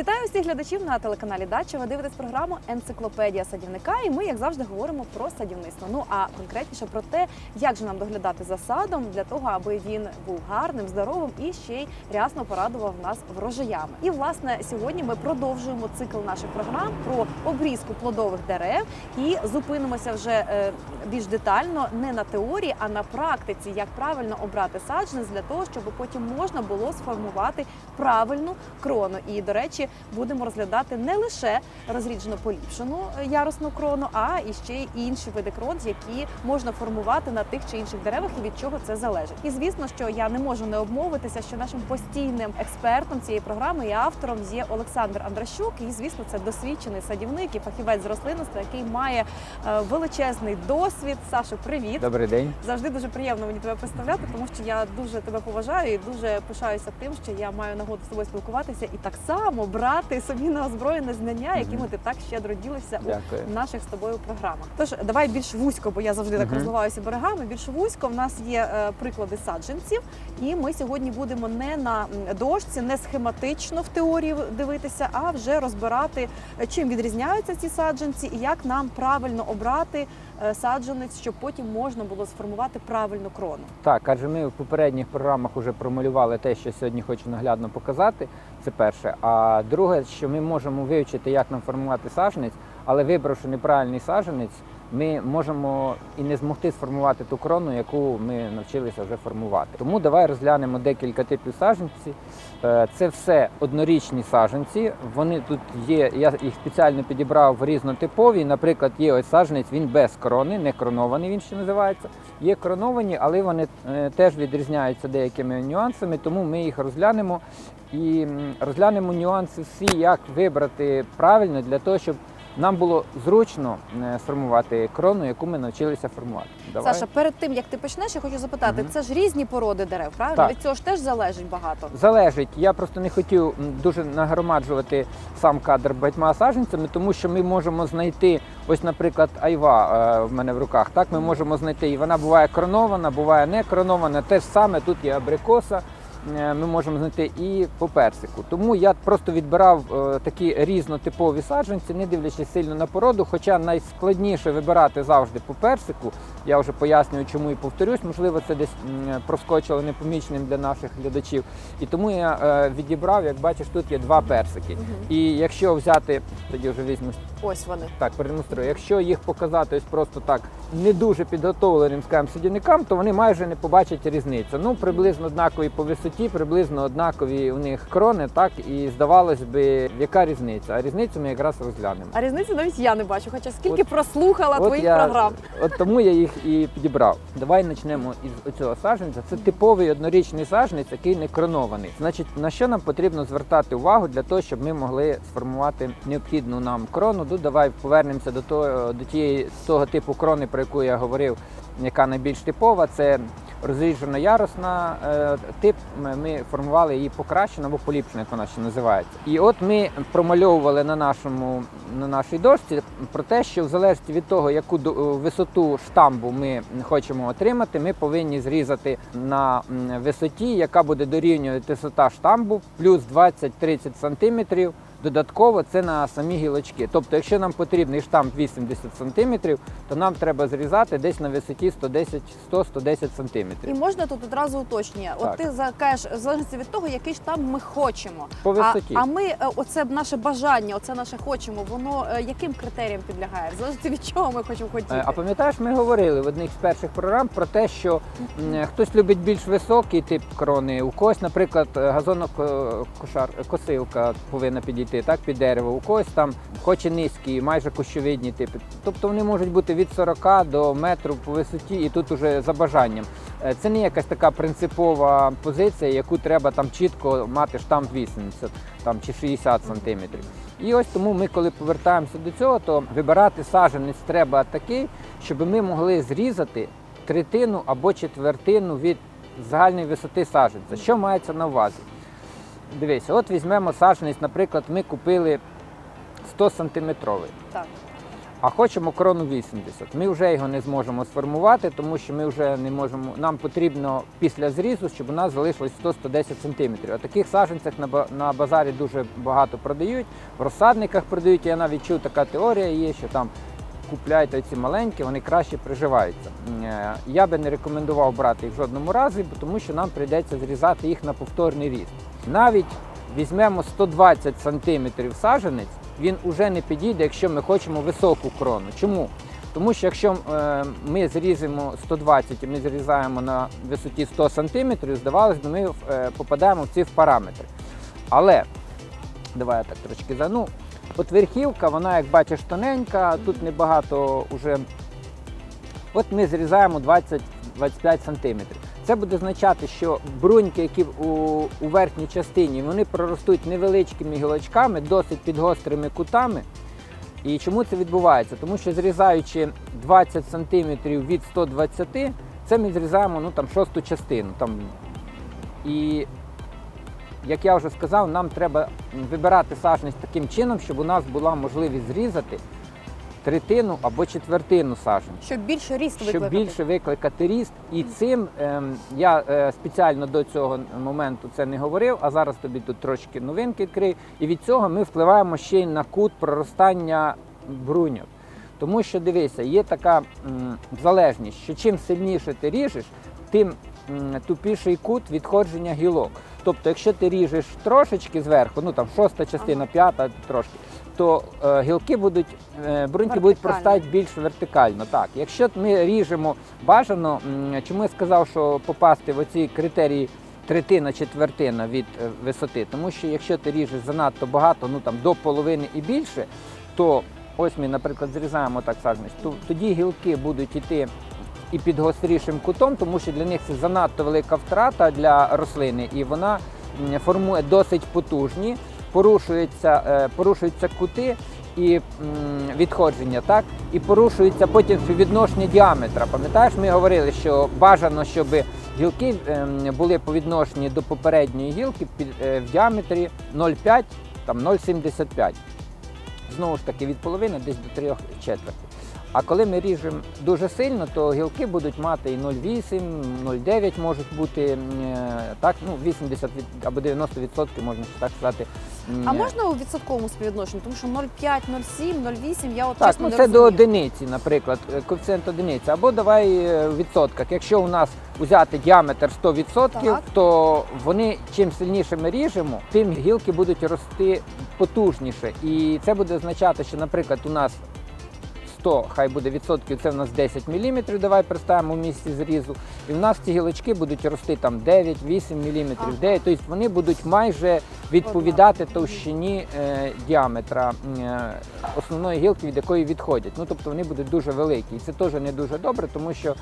Вітаю всіх глядачів на телеканалі Дача. Ви дивитесь програму Енциклопедія садівника. І ми, як завжди, говоримо про садівництво. Ну а конкретніше про те, як же нам доглядати за садом для того, аби він був гарним, здоровим і ще й рясно порадував нас врожаями. І власне сьогодні ми продовжуємо цикл наших програм про обрізку плодових дерев і зупинимося вже е, більш детально не на теорії, а на практиці, як правильно обрати саджанець для того, щоб потім можна було сформувати правильну крону. І до речі, будемо розглядати не лише розріджено поліпшену ярусну крону, а і ще й інші види крон, які можна формувати на тих чи інших деревах, і від чого це залежить. І звісно, що я не можу не обмовитися, що нашим постійним експертом цієї програми і автором є Олександр Андращук. І звісно, це досвідчений садівник і фахівець з рослинництва, який має е, величезний досвід. Саша, привіт! Добрий день. Завжди дуже приємно мені тебе представляти, тому що я дуже тебе поважаю і дуже пишаюся тим, що я маю нагоду з тобою спілкуватися і так само брати собі на озброєне знання, якими ти так щедро ділився Дякую. у наших з тобою програмах. Тож давай більш вузько, бо я завжди так Мгм. розвиваюся берегами. Більш вузько в нас є е, приклади саджанців, і ми сьогодні будемо не на дошці, не схематично в теорії дивитися, а вже розбирати, е, чим відрізняються ці саджанці і як нам правильно обрати саджанець, щоб потім можна було сформувати правильну крону. Так, адже ми в попередніх програмах вже промалювали те, що сьогодні хочу наглядно показати. Це перше. А друге, що ми можемо вивчити, як нам формувати саджанець, але вибравши неправильний саджанець, ми можемо і не змогти сформувати ту крону, яку ми навчилися вже формувати. Тому давай розглянемо декілька типів саджанців. Е, Це все однорічні саджанці. Вони тут є. Я їх спеціально підібрав різнотипові. Наприклад, є ось саджанець, він без крони, не кронований. Він ще називається. Є кроновані, але вони е, теж відрізняються деякими нюансами, тому ми їх розглянемо і розглянемо нюанси всі, як вибрати правильно для того, щоб нам було зручно е, сформувати крону, яку ми навчилися формувати. Давай. Саша, перед тим як ти почнеш, я хочу запитати: Мгм. це ж різні породи дерев, правильно? Так. Від цього ж теж залежить багато. Залежить. Я просто не хотів дуже нагромаджувати сам кадр багатьма саджанцями, тому що ми можемо знайти, ось, наприклад, айва е, в мене в руках. Так, ми можемо знайти, і вона буває кронована, буває не кронована. Те ж саме тут є абрикоса. Е, Ми можемо знайти і по персику. Тому я просто відбирав е, такі різнотипові саджанці, не дивлячись сильно на породу. Хоча найскладніше вибирати завжди по персику. Я вже пояснюю, чому і повторюсь. Можливо, це десь проскочило непоміченим для наших глядачів. І тому я е, відібрав, як бачиш, тут є два персики. Мгм. І якщо взяти, тоді вже візьму Ось вони. так, продемонструю. Якщо їх показати ось просто так не дуже підготовленим скажімо, садівникам, то вони майже не побачать різницю. Ну, приблизно однакові по висоті, приблизно однакові у них крони, так і здавалось би, яка різниця. А різницю ми якраз розглянемо. А різниці навіть я не бачу, хоча скільки От- прослухала твоїх я, програм. От тому я їх і підібрав. Давай почнемо із цього саджанця. Це типовий однорічний саджанець, який не кронований. Значить, на що нам потрібно звертати увагу для того, щоб ми могли сформувати необхідну нам крону. Ну, давай повернемося до того, до тієї того типу крони, про яку я говорив, яка найбільш типова. Це розріджена ярусна е, тип. Ми- формували її покращено або поліпшено, як вона ще називається. І от ми промальовували на нашому на нашій дошці про те, що в залежності від того, яку до- висоту штамбу ми хочемо отримати, ми повинні зрізати на висоті, яка буде дорівнювати висота штамбу, плюс 20-30 сантиметрів. Додатково це на самі гілочки. Тобто, якщо нам потрібний штамп 80 сантиметрів, то нам треба зрізати десь на висоті 110-100-110 І можна тут одразу уточнення. От ти закажеш в залежності від того, який штамп ми хочемо. По висоті. а ми, е, оце наше бажання, оце наше хочемо, воно е, яким критеріям підлягає? В залежності від чого ми хочемо хотіти. Е, А пам'ятаєш, ми говорили в одних з перших програм про те, що хтось любить більш високий тип крони, у когось, наприклад, газонокошар косилка повинна підійти так під дерево, у когось там хоче низькі, майже кущовидні типи. Тобто вони можуть бути від 40 до метру по висоті, і тут уже за бажанням. Е, Це не якась така принципова позиція, яку треба там чітко мати штамп 80 там, чи 60 сантиметрів. І ось тому ми, коли повертаємося до цього, то вибирати саджанець треба такий, щоб ми могли зрізати третину або четвертину від загальної висоти саджанця. Що мається на увазі? Дивися, от візьмемо саджанець, наприклад, ми купили 100 сантиметровий. Так. а хочемо крону 80. Ми вже його не зможемо сформувати, тому що ми вже не можемо. Нам потрібно після зрізу, щоб у нас залишилось 100-110 см. А таких саджанцях на базарі дуже багато продають, в розсадниках продають. Я навіть чув, така теорія є, що там купляйте ці маленькі, вони краще приживаються. Е, Я би не рекомендував брати їх в жодному разі, тому що нам прийдеться зрізати їх на повторний ріст. Навіть візьмемо 120 см саджанець, він уже не підійде, якщо ми хочемо високу крону. Чому? Тому що якщо е, ми зрізимо 120 і ми зрізаємо на висоті 100 см, здавалось би, ми е, попадаємо в ці параметри. Але давай я так трошки зану. От верхівка, вона, як бачиш, тоненька, тут небагато вже. От ми зрізаємо 20-25 см. Це буде означати, що бруньки, які у, у верхній частині, вони проростуть невеличкими гілочками, досить під гострими кутами. І чому це відбувається? Тому що зрізаючи 20 см від 120, це ми зрізаємо ну, там, шосту частину. Там. І як я вже сказав, нам треба вибирати саджанець таким чином, щоб у нас була можливість зрізати третину або четвертину саджанця Щоб більше ріст щоб викликати. більше викликати ріст. І цим ем, я е, спеціально до цього моменту це не говорив, а зараз тобі тут трошки новинки відкрию. І від цього ми впливаємо ще й на кут проростання бруньок. Тому що дивися, є така м, залежність, що чим сильніше ти ріжеш, тим тупіший кут відходження гілок. Тобто, якщо ти ріжеш трошечки зверху, ну там шоста частина, п'ята трошки, то е, гілки будуть, е, бруньки будуть простати більш вертикально. Так, якщо ми ріжемо бажано, чому я сказав, що попасти в оці критерії третина, четвертина від е, висоти, тому що якщо ти ріжеш занадто багато, ну там до половини і більше, то ось ми, наприклад, зрізаємо так саджанець, то тоді гілки будуть іти і під гострішим кутом, тому що для них це занадто велика втрата для рослини, і вона формує досить потужні, порушуються, е, порушуються кути і відходження, так і порушується потім співвідношення діаметра. Пам'ятаєш, ми говорили, що бажано, щоб гілки ем, були по відношенню до попередньої гілки е, в діаметрі 0,5, там 0,75 знову ж таки від половини десь до трьох четвертей. А коли ми ріжемо дуже сильно, то гілки будуть мати і 0,8, 0,9 можуть бути е, так, ну 80 від, або 90% можна так сказати. А можна у відсотковому співвідношенні? Тому що 0,5, 0,7, 0,8, я от так, чесно ну не це до одиниці, наприклад, е, коефіцієнт одиниці. Або давай е, в відсотках. Якщо у нас взяти діаметр 100%, Так. то вони чим сильніше ми ріжемо, тим гілки будуть рости потужніше. І це буде означати, що, наприклад, у нас 100, хай буде відсотків, це в нас 10 мм, давай представимо в місці зрізу. І в нас ці гілочки будуть рости там 9-8 мм, Ага. 9, тобто вони будуть майже відповідати товщині е, діаметра е, основної гілки, від якої відходять. Ну тобто вони будуть дуже великі. І це теж не дуже добре, тому що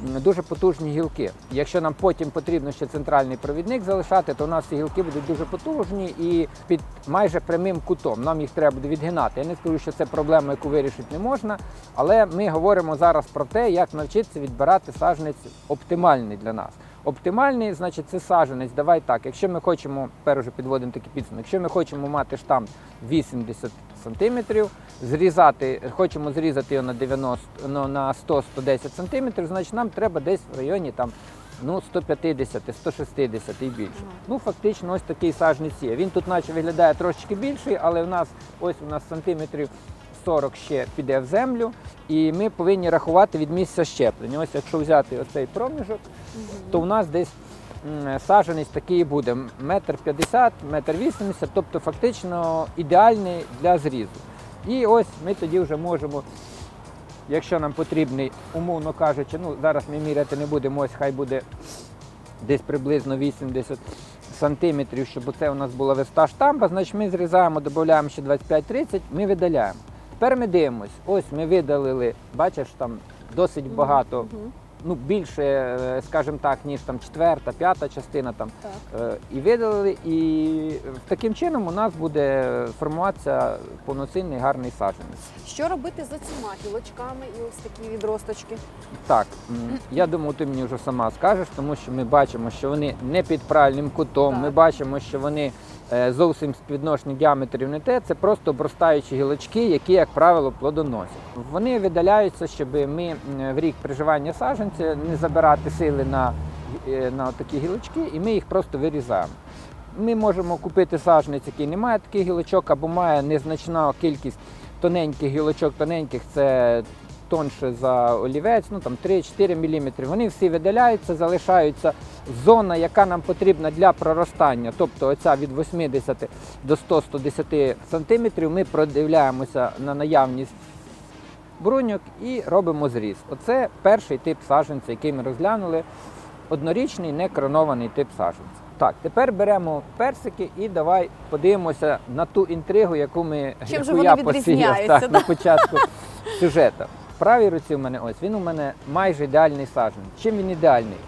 дуже потужні гілки. Якщо нам потім потрібно ще центральний провідник залишати, то у нас ці гілки будуть дуже потужні і під майже прямим кутом. Нам їх треба буде відгинати. Я не скажу, що це проблема, яку вирішити не можна, але ми говоримо зараз про те, як навчитися відбирати сажниць оптимальний для нас. Оптимальний, значить, це саджанець. Давай так. Якщо ми хочемо, тепер вже підводимо такий підсумок, якщо ми хочемо мати штамп 80 сантиметрів, зрізати, хочемо зрізати його на 90, ну, на 100-110 сантиметрів, значить нам треба десь в районі там ну 150, 160 і більше. Ага. Ну фактично ось такий саджанець є. Він тут наче виглядає трошечки більший, але в нас ось у нас сантиметрів 40 ще піде в землю, і ми повинні рахувати від місця щеплення. Ось якщо взяти оцей проміжок, то у нас десь саджанець такий буде метр п'ятдесят, метр вісімдесят, тобто фактично ідеальний для зрізу. І ось ми тоді вже можемо, якщо нам потрібний, умовно кажучи, ну зараз ми міряти не будемо, ось хай буде десь приблизно 80 сантиметрів, щоб це у нас була виста штампа, значить ми зрізаємо, додаємо ще 25-30, ми видаляємо. Тепер ми дивимось, ось ми видалили, бачиш, там досить багато ну, більше, е, скажімо так, ніж там четверта, п'ята частина там Так. е, і видалили. І таким чином у нас буде формуватися повноцінний гарний саджанець. Що робити з оціма гілочками і ось такі відросточки? Так, я думаю, ти мені вже сама скажеш, тому що ми бачимо, що вони не під правильним кутом. Так. Ми бачимо, що вони зовсім співвідношені діаметрів не те, це просто обростаючі гілочки, які, як правило, плодоносять. Вони видаляються, щоб ми в рік приживання саджанця не забирати сили на, е, на такі гілочки, і ми їх просто вирізаємо. Ми можемо купити саджанець, який не має таких гілочок, або має незначна кількість тоненьких гілочок, тоненьких це тонше за олівець, ну там 3-4 мм. Вони всі видаляються, залишаються зона, яка нам потрібна для проростання. Тобто оця від 80 до 100-110 см. Ми продивляємося на наявність бруньок і робимо зріз. Оце перший тип саджанця, який ми розглянули. Однорічний некронований тип саджанця. Так, тепер беремо персики і давай подивимося на ту інтригу, яку ми Чим яку я посіяв так, да? на початку сюжету. Правій руці в мене ось він у мене майже ідеальний сажен. Чим він ідеальний?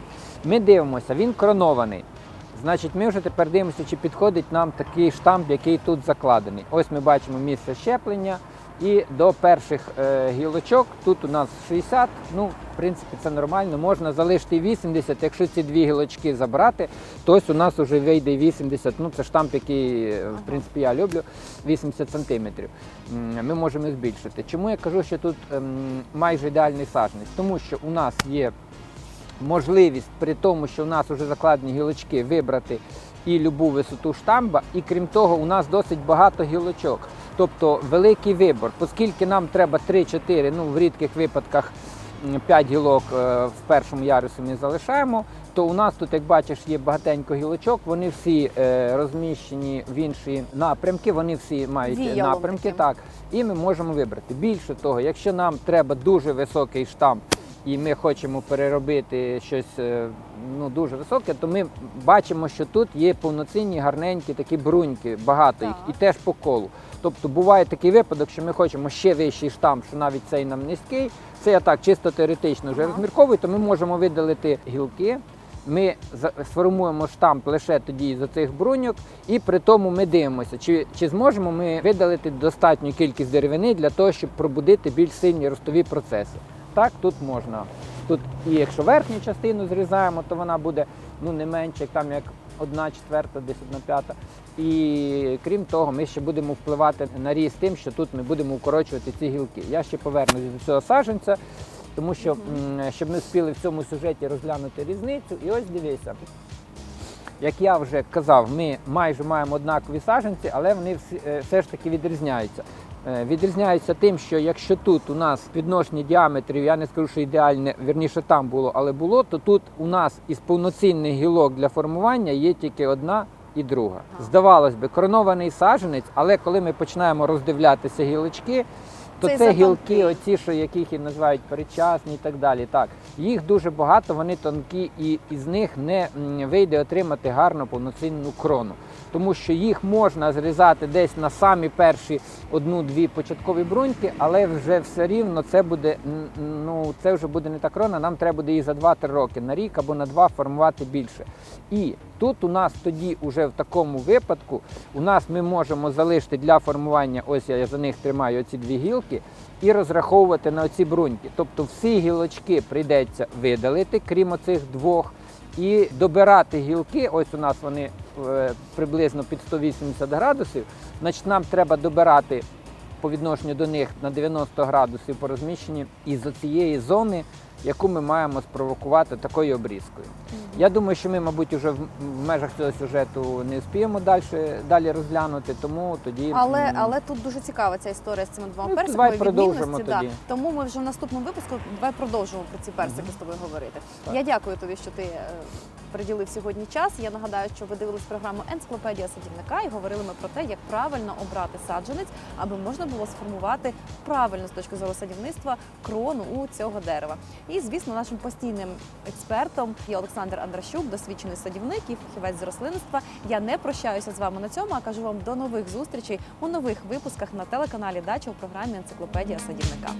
Ми дивимося, він кронований. Значить, ми вже тепер дивимося, чи підходить нам такий штамп, який тут закладений. Ось ми бачимо місце щеплення. І до перших е, гілочок тут у нас 60, ну, в принципі, це нормально. Можна залишити і 80, якщо ці дві гілочки забрати, то ось у нас вже вийде 80. Ну, це штамп, який, е, в принципі, я люблю, 80 сантиметрів. Ми можемо збільшити. Чому я кажу, що тут ем, майже ідеальний саджанець? Тому що у нас є можливість при тому, що у нас вже закладені гілочки, вибрати і любу висоту штамба, і крім того, у нас досить багато гілочок. Тобто великий вибор, оскільки нам треба 3-4, ну в рідких випадках 5 гілок е, в першому ярусі ми залишаємо, то у нас тут, як бачиш, є багатенько гілочок, вони всі е, розміщені в інші напрямки, вони всі мають Віялом напрямки. таким. Так, і ми можемо вибрати. Більше того, якщо нам треба дуже високий штамп, і ми хочемо переробити щось е, ну, дуже високе, то ми бачимо, що тут є повноцінні гарненькі такі бруньки, багато їх, і теж по колу. Тобто буває такий випадок, що ми хочемо ще вищий штамп, що навіть цей нам низький. Це я так чисто теоретично вже розмірковую, то ми можемо видалити гілки. Ми сформуємо штамп лише тоді з цих бруньок, і при тому ми дивимося, чи, чи зможемо ми видалити достатню кількість деревини для того, щоб пробудити більш сильні ростові процеси. Так, тут можна. Тут і якщо верхню частину зрізаємо, то вона буде ну, не менше, як там як одна четверта, десь одна п'ята. І крім того, ми ще будемо впливати на ріст тим, що тут ми будемо укорочувати ці гілки. Я ще повернусь до цього саджанця, тому що щоб ми встигли в цьому сюжеті розглянути різницю. І ось дивися. Як я вже казав, ми майже маємо однакові саджанці, але вони е, все ж таки відрізняються. Е, Відрізняються тим, що якщо тут у нас відношення діаметрів, я не скажу, що ідеальне, вірніше там було, але було, то тут у нас із повноцінних гілок для формування є тільки одна і друга. Здавалось би, коронований саджанець, але коли ми починаємо роздивлятися гілочки, то Цей це гілки, оці, що яких і називають передчасні і так далі. Так, їх дуже багато, вони тонкі, і із них не вийде отримати гарну повноцінну крону. Тому що їх можна зрізати десь на самі перші одну-дві початкові бруньки, але вже все рівно це буде ну це вже буде не та крона. Нам треба буде їх за 2-3 роки на рік або на два формувати більше. І тут у нас тоді, уже в такому випадку, у нас ми можемо залишити для формування. Ось я за них тримаю оці дві гілки. І розраховувати на оці бруньки. Тобто всі гілочки прийдеться видалити, крім оцих двох, і добирати гілки. Ось у нас вони е, приблизно під 180 градусів. Значить, нам треба добирати по відношенню до них на 90 градусів по розміщенні із цієї зони, яку ми маємо спровокувати такою обрізкою. Я думаю, що ми, мабуть, вже в межах цього сюжету не успіємо далі, далі розглянути, тому тоді. Але, але тут дуже цікава ця історія з цими двома Ну, персиками. давай продовжимо відмінності, да. тоді. Тому ми вже в наступному випуску давай продовжимо про ці персики з тобою говорити. Так. Я дякую тобі, що ти е, приділив сьогодні час. Я нагадаю, що ви дивились програму Енциклопедія садівника і говорили ми про те, як правильно обрати саджанець, аби можна було сформувати правильно з точки зору садівництва крону у цього дерева. І звісно, нашим постійним експертом є Олександр Андращук, досвідчений садівник і фахівець з рослинництва. Я не прощаюся з вами на цьому, а кажу вам до нових зустрічей у нових випусках на телеканалі Дача у програмі Енциклопедія садівника.